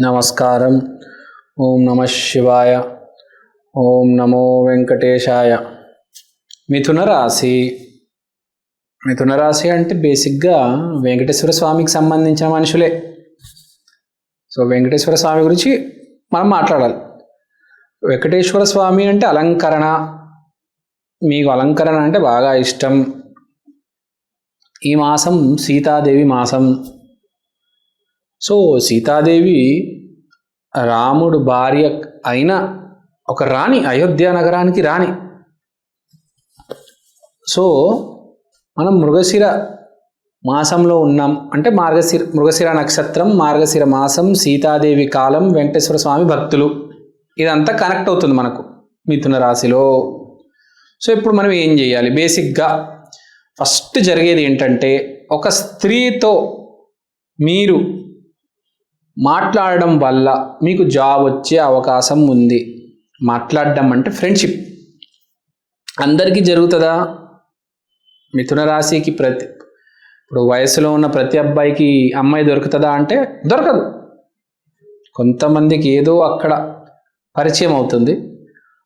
నమస్కారం. ఓం నమ శివాయ. ఓం నమో వెంకటేశాయ. మిథున రాశి. మిథున రాశి అంటే బేసిక్గా వెంకటేశ్వర స్వామికి సంబంధించిన మనుషులే. సో వెంకటేశ్వర స్వామి గురించి మనం మాట్లాడాలి. వెంకటేశ్వర స్వామి అంటే అలంకరణ. మీకు అలంకరణ అంటే బాగా ఇష్టం. ఈ మాసం సీతాదేవి మాసం. సో సీతాదేవి రాముడు భార్య అయిన ఒక రాణి అయోధ్య నగరానికి రాణి. సో మనం మృగశిర మాసంలో ఉన్నాం. అంటే మార్గశిర మృగశిర నక్షత్రం మార్గశిర మాసం సీతాదేవి కాలం వెంకటేశ్వర స్వామి భక్తులు. ఇదంతా కనెక్ట్ అవుతుంది మనకు మిథున రాశిలో. సో ఇప్పుడు మనం ఏం చేయాలి? బేసిక్గా ఫస్ట్ జరిగేది ఏంటంటే ఒక స్త్రీతో మీరు మాట్లాడడం వల్ల మీకు జాబ్ వచ్చే అవకాశం ఉంది. మాట్లాడడం అంటే ఫ్రెండ్షిప్. అందరికీ జరుగుతుందా? మిథున రాశికి ప్రతి ఇప్పుడు వయసులో ఉన్న ప్రతి అబ్బాయికి అమ్మాయి దొరుకుతుందా అంటే దొరకదు. కొంతమందికి ఏదో అక్కడ పరిచయం అవుతుంది.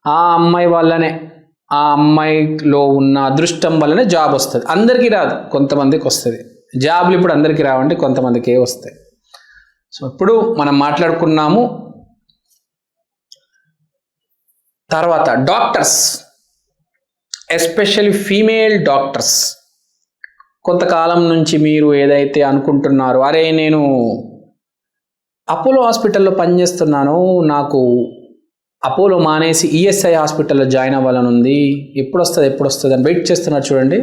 ఆ అమ్మాయి వల్లనే ఆ అమ్మాయిలో ఉన్న అదృష్టం వల్లనే జాబ్ వస్తుంది. అందరికీ రాదు కొంతమందికి వస్తుంది. జాబ్లు ఇప్పుడు అందరికీ రావండి కొంతమందికే వస్తాయి. సో ఇప్పుడు మనం మాట్లాడుకున్నాము తర్వాత డాక్టర్స్ ఎస్పెషల్లీ ఫీమేల్ డాక్టర్స్. కొంతకాలం నుంచి మీరు ఏదైతే అనుకుంటున్నారో అరే నేను అపోలో హాస్పిటల్లో పనిచేస్తున్నాను నాకు అపోలో మానేసి ఈఎస్ఐ హాస్పిటల్లో జాయిన్ అవ్వాలని ఉంది ఎప్పుడు వస్తుంది ఎప్పుడు వస్తుంది అని వెయిట్ చేస్తున్నారు చూడండి.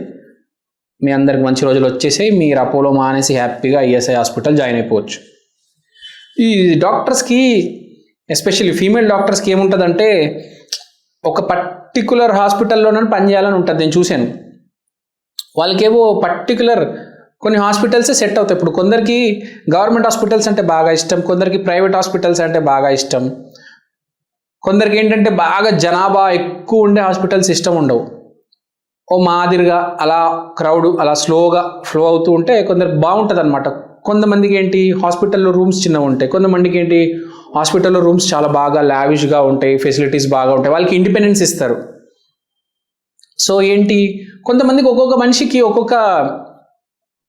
మీ అందరికి మంచి రోజులు వచ్చేసి మీరు అపోలో మానేసి హ్యాపీగా ఈఎస్ఐ హాస్పిటల్ జాయిన్ అయిపోవచ్చు. ఈ డాక్టర్స్కి ఎస్పెషల్లీ ఫీమేల్ డాక్టర్స్కి ఏముంటుందంటే ఒక పర్టికులర్ హాస్పిటల్లోనే పనిచేయాలని ఉంటుంది నేను చూశాను. వాళ్ళకేవో పర్టికులర్ కొన్ని హాస్పిటల్సే సెట్ అవుతాయి. ఇప్పుడు కొందరికి గవర్నమెంట్ హాస్పిటల్స్ అంటే బాగా ఇష్టం కొందరికి ప్రైవేట్ హాస్పిటల్స్ అంటే బాగా ఇష్టం. కొందరికి ఏంటంటే బాగా జనాభా ఎక్కువ ఉండే హాస్పిటల్స్ ఇష్టం ఉండవు. ఓ మాదిరిగా అలా క్రౌడ్ అలా స్లోగా ఫ్లో అవుతూ ఉంటే కొందరికి బాగుంటుంది అనమాట కొంతమందికి ఏంటి హాస్పిటల్లో రూమ్స్ చిన్నగా ఉంటాయి కొంతమందికి ఏంటి హాస్పిటల్లో రూమ్స్ చాలా బాగా లావిష్గా ఉంటాయి ఫెసిలిటీస్ బాగా ఉంటాయి వాళ్ళకి ఇండిపెండెన్స్ ఇస్తారు. సో ఏంటి కొంతమందికి ఒక్కొక్క మనిషికి ఒక్కొక్క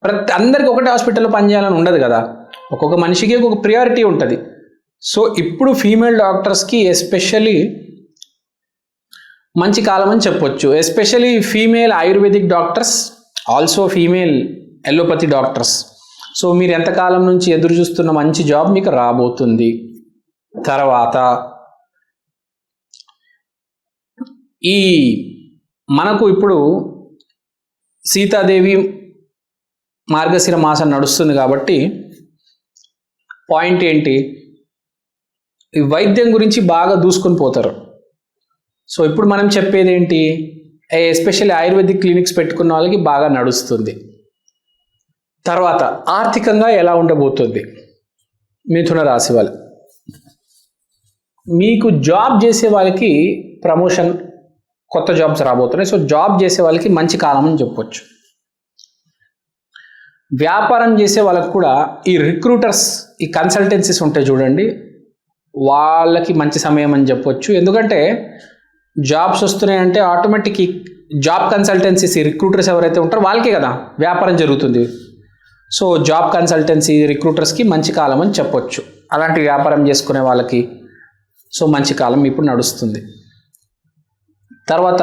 ప్రతి అందరికి ఒకటే హాస్పిటల్లో పనిచేయాలని ఉండదు కదా. ఒక్కొక్క మనిషికి ఒక్కొక్క ప్రియారిటీ ఉంటుంది. సో ఇప్పుడు ఫీమేల్ డాక్టర్స్కి ఎస్పెషల్లీ మంచి కాలం అని చెప్పొచ్చు. Especially female ayurvedic doctors also female allopathy doctors. So మీరు ఎంతకాలం నుంచి ఎదురు చూస్తున్న మంచి జాబ్ మీకు రాబోతుంది. తర్వాత ఈ మనకు ఇప్పుడు సీతాదేవి మార్గశిర మాసం నడుస్తుంది కాబట్టి పాయింట్ ఏంటి? ఈ వైద్యం గురించి బాగా దూసుకొని పోతారు. సో ఇప్పుడు మనం చెప్పేది ఏంటి? ఎస్పెషల్లీ ఆయుర్వేదిక్ క్లినిక్స్ పెట్టుకున్న వాళ్ళకి బాగా నడుస్తుంది. తర్వాత ఆర్థికంగా ఎలా ఉండబోతుంది? మిథున రాశి వాళ్ళు. మీకు జాబ్ చేసే వాళ్ళకి ప్రమోషన్ కొత్త జాబ్స్ రాబోతున్నాయి. సో జాబ్ చేసే వాళ్ళకి మంచి కాలం అని చెప్పొచ్చు. వ్యాపారం చేసే వాళ్ళకి కూడా ఈ రిక్రూటర్స్ ఈ కన్సల్టెన్సీస్ ఉంటాయి చూడండి. వాళ్ళకి మంచి సమయం అని చెప్పొచ్చు. ఎందుకంటే జాబ్స్ వస్తున్నాయంటే ఆటోమేటిక్ జాబ్ కన్సల్టెన్సీస్ ఈ రిక్రూటర్స్ ఎవరైతే ఉంటారో వాళ్ళకే కదా వ్యాపారం జరుగుతుంది. సో జాబ్ కన్సల్టెన్సీ రిక్రూటర్స్కి మంచి కాలం అని చెప్పొచ్చు. అలాంటి వ్యాపారం చేసుకునే వాళ్ళకి సో మంచి కాలం ఇప్పుడు నడుస్తుంది. తర్వాత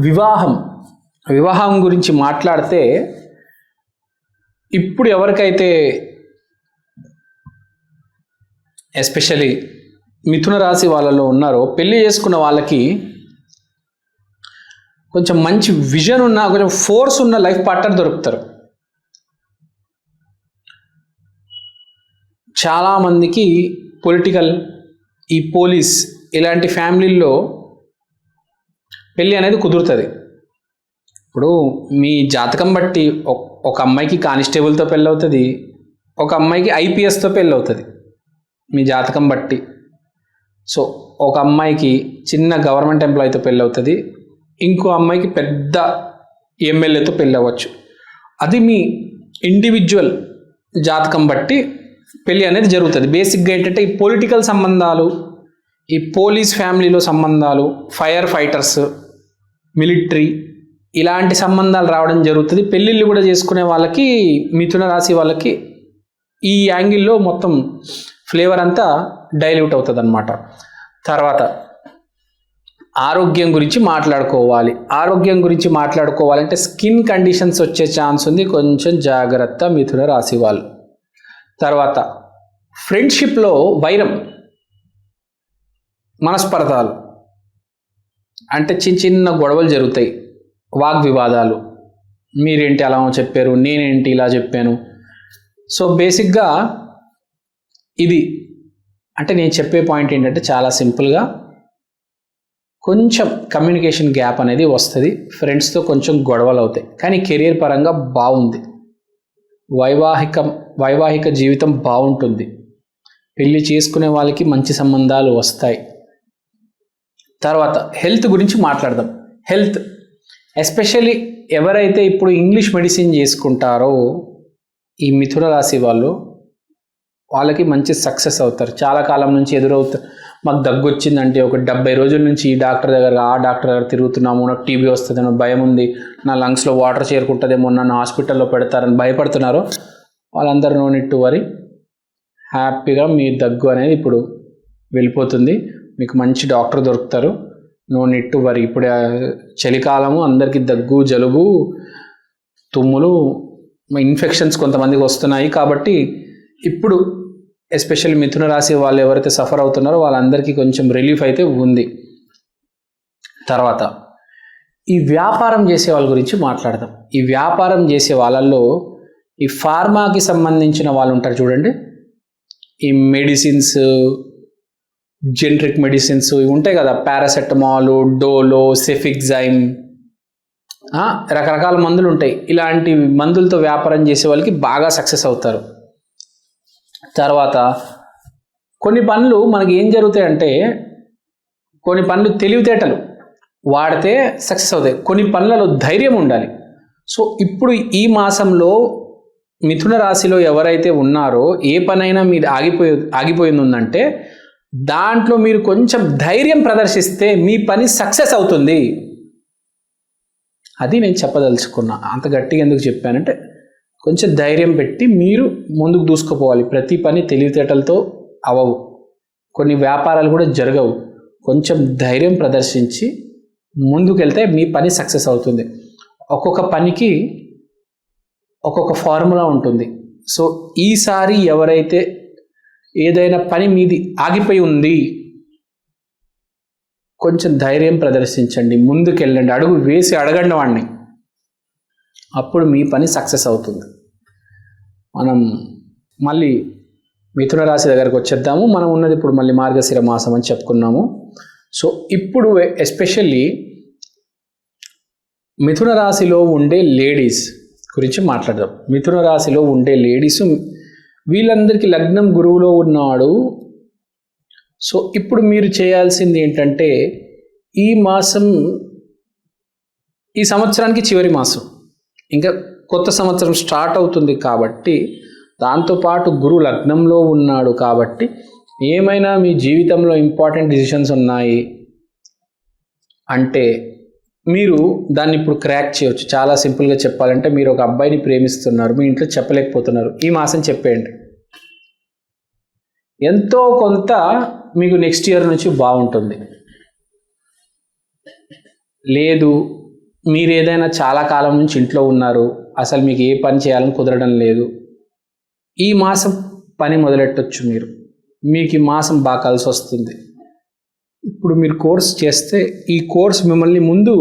వివాహం. వివాహం గురించి మాట్లాడితే ఇప్పుడు ఎవరికైతే ఎస్పెషలీ మిథున రాశి వాళ్ళలో ఉన్నారో పెళ్ళి చేసుకున్న వాళ్ళకి కొంచెం మంచి విజన్ ఉన్న కొంచెం ఫోర్స్ ఉన్న లైఫ్ పార్ట్నర్ దొరుకుతారు. చాలామందికి పొలిటికల్ ఈ పోలీస్ ఇలాంటి ఫ్యామిలీల్లో పెళ్ళి అనేది కుదురుతుంది. ఇప్పుడు మీ జాతకం బట్టి ఒక- అమ్మాయికి కానిస్టేబుల్తో పెళ్ళి అవుతుంది ఒక అమ్మాయికి ఐపీఎస్తో పెళ్ళి అవుతుంది మీ జాతకం బట్టి. సో ఒక అమ్మాయికి చిన్న గవర్నమెంట్ ఎంప్లాయీతో పెళ్ళి అవుతుంది ఇంకో అమ్మాయికి పెద్ద ఎమ్మెల్యేతో పెళ్ళి అవ్వచ్చు అది మీ ఇండివిజువల్ జాతకం బట్టి పెళ్ళి అనేది జరుగుతుంది. బేసిక్గా ఏంటంటే ఈ పొలిటికల్ సంబంధాలు ఈ పోలీస్ ఫ్యామిలీలో సంబంధాలు ఫైర్ ఫైటర్స్ మిలిటరీ ఇలాంటి సంబంధాలు రావడం జరుగుతుంది. పెళ్ళిళ్ళు కూడా చేసుకునే వాళ్ళకి మిథున రాశి వాళ్ళకి ఈ యాంగిల్లో మొత్తం ఫ్లేవర్ అంతా డైల్యూట్ అవుతుంది అనమాట తర్వాత ఆరోగ్యం గురించి మాట్లాడుకోవాలి. ఆరోగ్యం గురించి మాట్లాడుకోవాలంటే స్కిన్ కండిషన్స్ వచ్చే ఛాన్స్ ఉంది. కొంచెం జాగ్రత్త మిథున రాశి వాళ్ళు. తర్వాత ఫ్రెండ్షిప్లో వైరం మనస్పర్ధాలు అంటే చిన్న చిన్న గొడవలు జరుగుతాయి వాగ్వివాదాలు. మీరేంటి అలా చెప్పారు నేనేంటి ఇలా చెప్పాను. సో బేసిక్గా ఇది అంటే నేను చెప్పే పాయింట్ ఏంటంటే చాలా సింపుల్గా కొంచెం కమ్యూనికేషన్ గ్యాప్ అనేది వస్తుంది ఫ్రెండ్స్తో కొంచెం గొడవలు అవుతాయి. కానీ కెరీర్ పరంగా బాగుంది. వైవాహికం వైవాహిక జీవితం బాగుంటుంది. పెళ్ళి చేసుకునే వాళ్ళకి మంచి సంబంధాలు వస్తాయి. తర్వాత హెల్త్ గురించి మాట్లాడదాం. హెల్త్ ఎస్పెషల్లీ ఎవరైతే ఇప్పుడు ఇంగ్లీష్ మెడిసిన్ చేసుకుంటారో ఈ మిథున రాశి వాళ్ళు వాళ్ళకి మంచి సక్సెస్ అవుతారు. చాలా కాలం నుంచి ఎదురవుతారు మాకు దగ్గు వచ్చిందంటే ఒక డెబ్బై రోజుల నుంచి ఈ డాక్టర్ దగ్గర ఆ డాక్టర్ దగ్గర తిరుగుతున్నాము నాకు టీబీ వస్తుందేమో భయం ఉంది నా లంగ్స్లో వాటర్ చేరుకుంటుందేమో నన్ను హాస్పిటల్లో పెడతారని భయపడుతున్నారు. వాళ్ళందరూ నో నిట్టు వరి హ్యాపీగా మీ దగ్గు అనేది ఇప్పుడు వెళ్ళిపోతుంది. మీకు మంచి డాక్టర్ దొరుకుతారు. నో నిట్టు వరి ఇప్పుడు చలికాలము అందరికీ దగ్గు జలుబు తుమ్ములు ఇన్ఫెక్షన్స్ కొంతమందికి వస్తున్నాయి కాబట్టి ఇప్పుడు ఎస్పెషల్ మిథున రాశి వాళ్ళు ఎవరైతే సఫర్ అవుతున్నారో వాళ్ళందరికీ కొంచెం రిలీఫ్ అయితే ఉంది. తర్వాత ఈ వ్యాపారం చేసే వాళ్ళ గురించి మాట్లాడదాం. ఈ వ్యాపారం చేసే వాళ్ళల్లో ఈ ఫార్మాకి సంబంధించిన వాళ్ళు ఉంటారు చూడండి. ఈ మెడిసిన్స్ జెనరిక్ మెడిసిన్స్ ఇవి ఉంటాయి కదా పారాసెటమాల్ డోలో సెఫిక్జైమ్ రకరకాల మందులు ఉంటాయి. ఇలాంటి మందులతో వ్యాపారం చేసే వాళ్ళకి బాగా సక్సెస్ అవుతారు. తర్వాత కొన్ని పనులు మనకి ఏం జరుగుతాయంటే కొన్ని పనులు తెలివితేటలు వాడితే సక్సెస్ అవుతాయి. కొన్ని పనులలో ధైర్యం ఉండాలి. సో ఇప్పుడు ఈ మాసంలో మిథున రాశిలో ఎవరైతే ఉన్నారో ఏ పనైనా మీరు ఆగిపోయి ఆగిపోయింది ఉందంటే దాంట్లో మీరు కొంచెం ధైర్యం ప్రదర్శిస్తే మీ పని సక్సెస్ అవుతుంది. అది నేను చెప్పదలుచుకున్నా. అంత గట్టిగా ఎందుకు చెప్పానంటే కొంచెం ధైర్యం పెట్టి మీరు ముందుకు దూసుకుపోవాలి. ప్రతి పని తెలివితేటలతో అవవు. కొన్ని వ్యాపారాలు కూడా జరగవు. కొంచెం ధైర్యం ప్రదర్శించి ముందుకెళ్తే మీ పని సక్సెస్ అవుతుంది. ఒక్కొక్క పనికి ఒక్కొక్క ఫార్ములా ఉంటుంది. సో ఈసారి ఎవరైతే ఏదైనా పని మీది ఆగిపోయి ఉంది కొంచెం ధైర్యం ప్రదర్శించండి. ముందుకెళ్ళండి. అడుగు వేసి అడగండి వాడిని అప్పుడు మీ పని సక్సెస్ అవుతుంది. మనం మళ్ళీ మిథున రాశి దగ్గరకు వచ్చేద్దాము. మనం ఉన్నది ఇప్పుడు మళ్ళీ మార్గశిర మాసం అని చెప్పుకున్నాము. సో ఇప్పుడు ఎస్పెషల్లీ మిథున రాశిలో ఉండే లేడీస్ గురించి మాట్లాడదాం. మిథున రాశిలో ఉండే లేడీస్ వీళ్ళందరికీ లగ్నం గురువులో ఉన్నాడు. సో ఇప్పుడు మీరు చేయాల్సింది ఏంటంటే ఈ మాసం ఈ సంవత్సరానికి చివరి మాసం. ఇంకా కొత్త సంవత్సరం స్టార్ట్ అవుతుంది కాబట్టి దాంతోపాటు గురు లగ్నంలో ఉన్నాడు కాబట్టి ఏమైనా మీ జీవితంలో ఇంపార్టెంట్ డిసిషన్స్ ఉన్నాయి అంటే మీరు దాన్ని ఇప్పుడు క్రాక్ చేయవచ్చు చాలా సింపుల్గా చెప్పాలంటే మీరు ఒక అబ్బాయిని ప్రేమిస్తున్నారు మీ ఇంట్లో చెప్పలేకపోతున్నారు. ఈ మాసం చెప్పేయండి. ఎంతో కొంత మీకు నెక్స్ట్ ఇయర్ నుంచి బాగుంటుంది. లేదు మీరు ఏదైనా చాలా కాలం నుంచి ఇంట్లో ఉన్నారు అసలు మీకు ఏ పని చేయాలని కుదరడం లేదు. ఈ మాసం పని మొదలెట్టొచ్చు మీరు. మీకు ఈ మాసం బాగా కలిసి వస్తుంది. ఇప్పుడు మీరు కోర్స్ చేస్తే ఈ కోర్స్ మిమ్మల్ని ముందు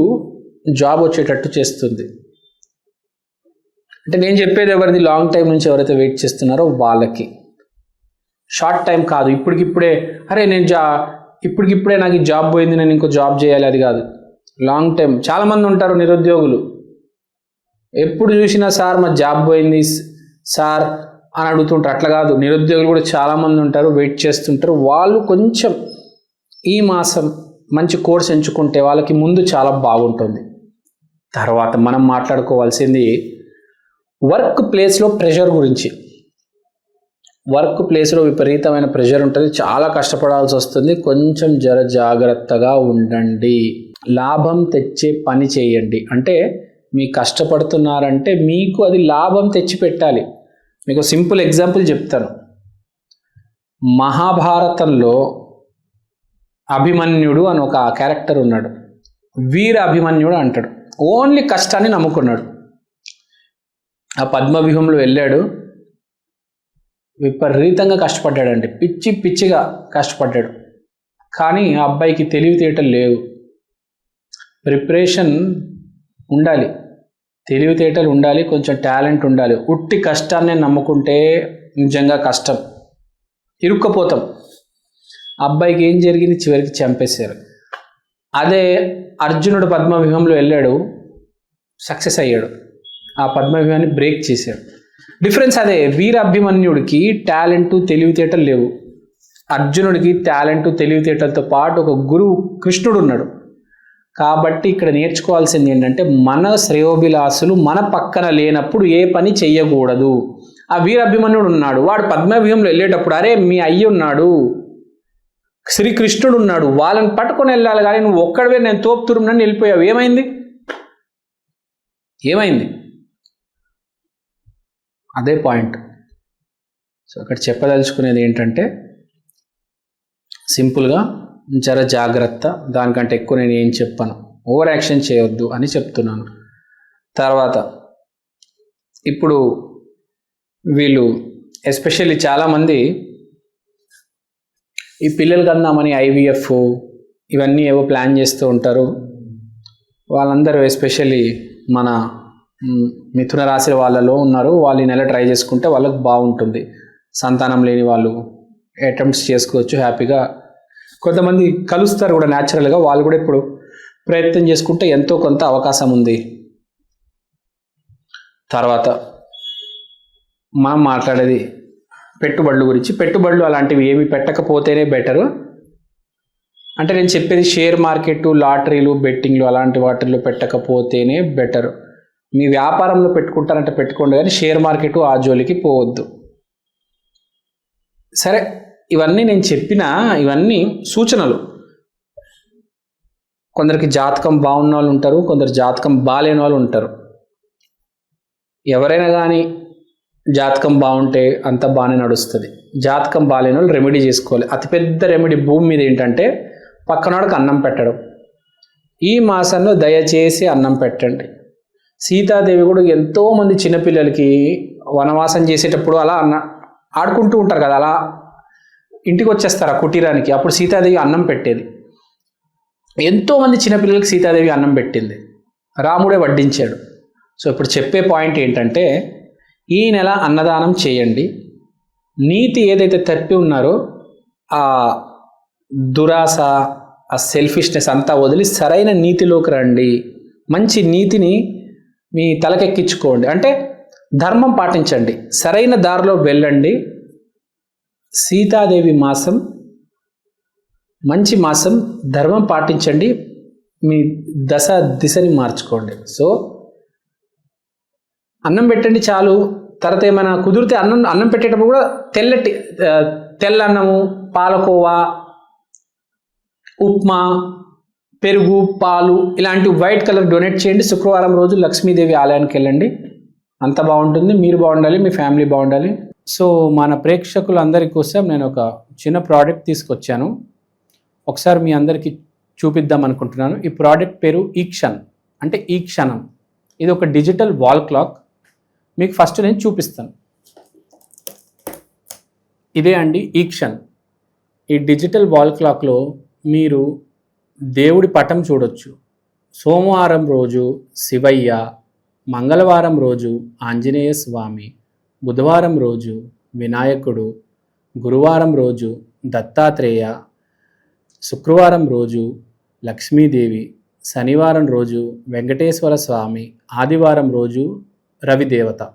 జాబ్ వచ్చేటట్టు చేస్తుంది. అంటే నేను చెప్పేది ఎవరిది లాంగ్ టైం నుంచి ఎవరైతే వెయిట్ చేస్తున్నారో వాళ్ళకి. షార్ట్ టైం కాదు ఇప్పటికిప్పుడే అరే నేను జా ఇప్పటికిప్పుడే నాకు ఈ జాబ్ పోయింది నేను ఇంకో జాబ్ చేయాలి అది కాదు. లాంగ్ టైం చాలామంది ఉంటారు నిరుద్యోగులు. ఎప్పుడు చూసినా సార్ మా జాబ్ పోయింది సార్ అని అడుగుతుంటారు. అట్లా కాదు. నిరుద్యోగులు కూడా చాలామంది ఉంటారు వెయిట్ చేస్తుంటారు. వాళ్ళు కొంచెం ఈ మాసం మంచి కోర్స్ ఎంచుకుంటే వాళ్ళకి ముందు చాలా బాగుంటుంది. తర్వాత మనం మాట్లాడుకోవాల్సింది వర్క్ ప్లేస్లో ప్రెషర్ గురించి. వర్క్ ప్లేస్లో విపరీతమైన ప్రెషర్ ఉంటుంది. చాలా కష్టపడాల్సి వస్తుంది. కొంచెం జర జాగ్రత్తగా ఉండండి. లాభం తెచ్చే పని చేయండి. అంటే మీ కష్టపడుతున్నారంటే మీకు అది లాభం తెచ్చి పెట్టాలి. మీకు సింపుల్ ఎగ్జాంపుల్ చెప్తాను. మహాభారతంలో అభిమన్యుడు అని ఒక క్యారెక్టర్ ఉన్నాడు. వీర అభిమన్యుడు అంటాడు. ఓన్లీ కష్టాన్ని నమ్ముకున్నాడు. ఆ పద్మవ్యూహంలో వెళ్ళాడు. విపరీతంగా కష్టపడ్డాడండి. పిచ్చి పిచ్చిగా కష్టపడ్డాడు. కానీ ఆ అబ్బాయికి తెలివితేటలు లేవు ప్రిపరేషన్ ఉండాలి. తెలివితేటలు ఉండాలి కొంచెం టాలెంట్ ఉండాలి. ఉట్టి కష్టాన్ని నమ్ముకుంటే నిజంగా కష్టం. ఇరుక్కపోతాం. అబ్బాయికి ఏం జరిగింది? చివరికి చంపేశారు. అదే అర్జునుడు పద్మవ్యూహంలో వెళ్ళాడు. సక్సెస్ అయ్యాడు. ఆ పద్మవ్యూహాన్ని బ్రేక్ చేశాడు. డిఫరెన్స్ అదే వీర అభిమన్యుడికి టాలెంట్ తెలివితేటలు లేవు. అర్జునుడికి టాలెంట్ తెలివితేటలతో పాటు ఒక గురువు కృష్ణుడు ఉన్నాడు. కాబట్టి ఇక్కడ నేర్చుకోవాల్సింది ఏంటంటే మన శ్రేయోభిలాసులు మన పక్కన లేనప్పుడు ఏ పని చెయ్యకూడదు. ఆ వీరభిమన్యుడు ఉన్నాడు. వాడు పద్మవ్యూహంలో వెళ్ళేటప్పుడు అరే మీ అయ్య ఉన్నాడు. శ్రీకృష్ణుడు ఉన్నాడు. వాళ్ళని పట్టుకొని వెళ్ళాలి కానీ నువ్వు ఒక్కడవే నేను తోపుతురునని వెళ్ళిపోయావు. ఏమైంది? ఏమైంది? అదే పాయింట్. సో ఇక్కడ చెప్పదలుచుకునేది ఏంటంటే సింపుల్గా జర జాగ్రత్త. దానికంటే ఎక్కువ నేను ఏం చెప్పను. ఓవర్ యాక్షన్ చేయొద్దు అని చెప్తున్నాను. తర్వాత ఇప్పుడు వీళ్ళు ఎస్పెషల్లీ చాలామంది ఈ పిల్లలు కందామని ఐవీఎఫ్ ఇవన్నీ ఏవో ప్లాన్ చేస్తూ ఉంటారు. వాళ్ళందరూ ఎస్పెషల్లీ మన మిథున రాశి వాళ్ళలో ఉన్నారు. వాళ్ళు ఈ నెల ట్రై చేసుకుంటే వాళ్ళకి బాగుంటుంది. సంతానం లేని వాళ్ళు అటెంప్ట్స్ చేసుకోవచ్చు హ్యాపీగా కొంతమంది కలుస్తారు కూడా న్యాచురల్గా వాళ్ళు కూడా ఇప్పుడు ప్రయత్నం చేసుకుంటే ఎంతో కొంత అవకాశం ఉంది. తర్వాత మనం మాట్లాడేది పెట్టుబడుల గురించి. పెట్టుబడులు అలాంటివి ఏమి పెట్టకపోతేనే బెటరు అంటే నేను చెప్పేది షేర్ మార్కెట్ లాటరీలు బెట్టింగ్లు అలాంటి వాటిల్లో పెట్టకపోతేనే బెటర్ మీ వ్యాపారంలో పెట్టుకుంటారంటే పెట్టుకోండి కానీ షేర్ మార్కెట్ ఆ జోలికి పోవద్దు. సరే ఇవన్నీ నేను చెప్పిన ఇవన్నీ సూచనలు. కొందరికి జాతకం బాగున్న వాళ్ళు ఉంటారు కొందరు జాతకం బాగాలేని వాళ్ళు ఉంటారు. ఎవరైనా కానీ జాతకం బాగుంటే అంత బాగానే నడుస్తుంది. జాతకం బాగాలేని వాళ్ళు రెమెడీ చేసుకోవాలి. అతిపెద్ద రెమెడీ భూమి మీద ఏంటంటే పక్కనోడికి అన్నం పెట్టడం. ఈ మాసంలో దయచేసి అన్నం పెట్టండి. సీతాదేవి కూడా ఎంతోమంది చిన్నపిల్లలకి వనవాసం చేసేటప్పుడు అలా అన్న ఆడుకుంటూ ఉంటారు కదా అలా ఇంటికి వచ్చేస్తారు ఆ కుటీరానికి. అప్పుడు సీతాదేవి అన్నం పెట్టేది. ఎంతోమంది చిన్నపిల్లలకి సీతాదేవి అన్నం పెట్టింది. రాముడే వడ్డించాడు. సో ఇప్పుడు చెప్పే పాయింట్ ఏంటంటే ఈ నెల అన్నదానం చేయండి. నీతి ఏదైతే తప్పి ఉన్నారో ఆ దురాశ ఆ సెల్ఫిష్నెస్ అంతా వదిలి సరైన నీతిలోకి రండి. మంచి నీతిని మీ తలకెక్కించుకోండి. అంటే ధర్మం పాటించండి. సరైన దారిలో వెళ్ళండి. సీతాదేవి మాసం మంచి మాసం ధర్మం పాటించండి మీ దశ దిశని మార్చుకోండి. సో అన్నం పెట్టండి చాలు. తర్వాత ఏమైనా కుదిరితే అన్నం అన్నం పెట్టేటప్పుడు కూడా తెల్లటి తెల్ల అన్నము పాలకోవా ఉప్మా పెరుగు పాలు ఇలాంటి వైట్ కలర్ డొనేట్ చేయండి. శుక్రవారం రోజు లక్ష్మీదేవి ఆలయానికి వెళ్ళండి. అంత బాగుంటుంది. మీరు బాగుండాలి మీ ఫ్యామిలీ బాగుండాలి. సో మన ప్రేక్షకులందరి కోసం నేను ఒక చిన్న ప్రోడక్ట్ తీసుకొచ్చాను. ఒకసారి మీ అందరికీ చూపిద్దాం అనుకుంటున్నాను. ఈ ప్రోడక్ట్ పేరు ఈక్షన్ అంటే ఈ క్షణం. ఇది ఒక డిజిటల్ వాల్ క్లాక్. మీకు ఫస్ట్ నేను చూపిస్తాను. ఇదే అండి ఈక్షన్ ఈ డిజిటల్ వాల్ క్లాక్లో మీరు దేవుడి పటం చూడొచ్చు. సోమవారం రోజు శివయ్య మంగళవారం రోజు ఆంజనేయ స్వామి బుధవారం రోజు వినాయకుడు గురువారం రోజు దత్తాత్రేయ శుక్రవారం రోజు లక్ష్మీదేవి శనివారం రోజు వెంకటేశ్వర స్వామి ఆదివారం రోజు రవిదేవత.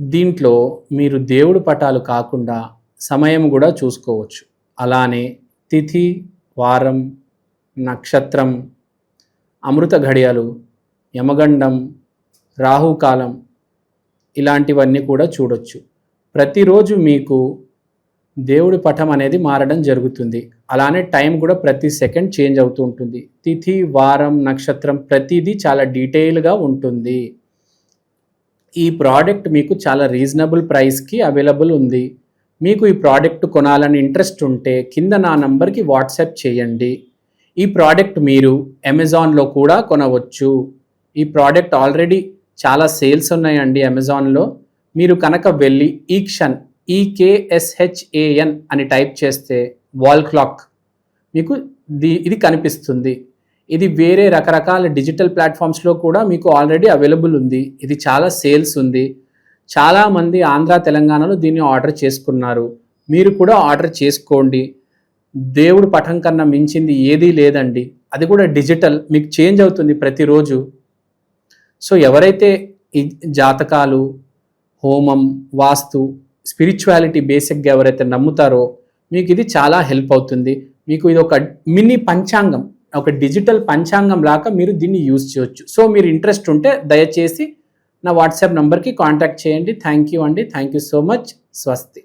దీంట్లో మీరు దేవుడు పటాలు కాకుండా సమయం కూడా చూసుకోవచ్చు. అలానే తిథి వారం నక్షత్రం అమృత ఘడియలు యమగండం రాహుకాలం ఇలాంటివన్నీ కూడా చూడొచ్చు. ప్రతిరోజు మీకు దేవుడి పటం అనేది మారడం జరుగుతుంది. అలానే టైం కూడా ప్రతి సెకండ్ చేంజ్ అవుతూ ఉంటుంది. తిథి వారం నక్షత్రం ప్రతిదీ చాలా డీటెయిల్గా ఉంటుంది. ఈ ప్రోడక్ట్ మీకు చాలా రీజనబుల్ ప్రైస్కి అవైలబుల్ ఉంది. మీకు ఈ ప్రోడక్ట్ కొనాలని ఇంట్రెస్ట్ ఉంటే కింద నా నంబర్కి వాట్సాప్ చేయండి. ఈ ప్రోడక్ట్ మీరు అమెజాన్లో కూడా కొనవచ్చు. ఈ ప్రోడక్ట్ ఆల్రెడీ చాలా సేల్స్ ఉన్నాయండి అమెజాన్లో. మీరు కనుక వెళ్ళి ఈక్షన్ ఈకేఎస్హెచ్ఏఎన్ అని టైప్ చేస్తే వాల్ క్లాక్ మీకు ది ఇది కనిపిస్తుంది. ఇది వేరే రకరకాల డిజిటల్ ప్లాట్ఫామ్స్లో కూడా మీకు ఆల్రెడీ అవైలబుల్ ఉంది. ఇది చాలా సేల్స్ ఉంది. చాలామంది ఆంధ్ర తెలంగాణలో దీన్ని ఆర్డర్ చేసుకున్నారు. మీరు కూడా ఆర్డర్ చేసుకోండి. దేవుడు పటం కన్నా మించింది ఏదీ లేదండి. అది కూడా డిజిటల్. మీకు చేంజ్ అవుతుంది ప్రతిరోజు. సో ఎవరైతే ఈ జాతకాలు హోమం వాస్తు స్పిరిచువాలిటీ బేసిక్గా ఎవరైతే నమ్ముతారో మీకు ఇది చాలా హెల్ప్ అవుతుంది. మీకు ఇది ఒక మినీ పంచాంగం ఒక డిజిటల్ పంచాంగం లాగా మీరు దీన్ని యూజ్ చేయొచ్చు. సో మీరు ఇంట్రెస్ట్ ఉంటే దయచేసి నా వాట్సాప్ నంబర్కి కాంటాక్ట్ చేయండి. థ్యాంక్ యూ అండి. Thank you so much. స్వస్తి.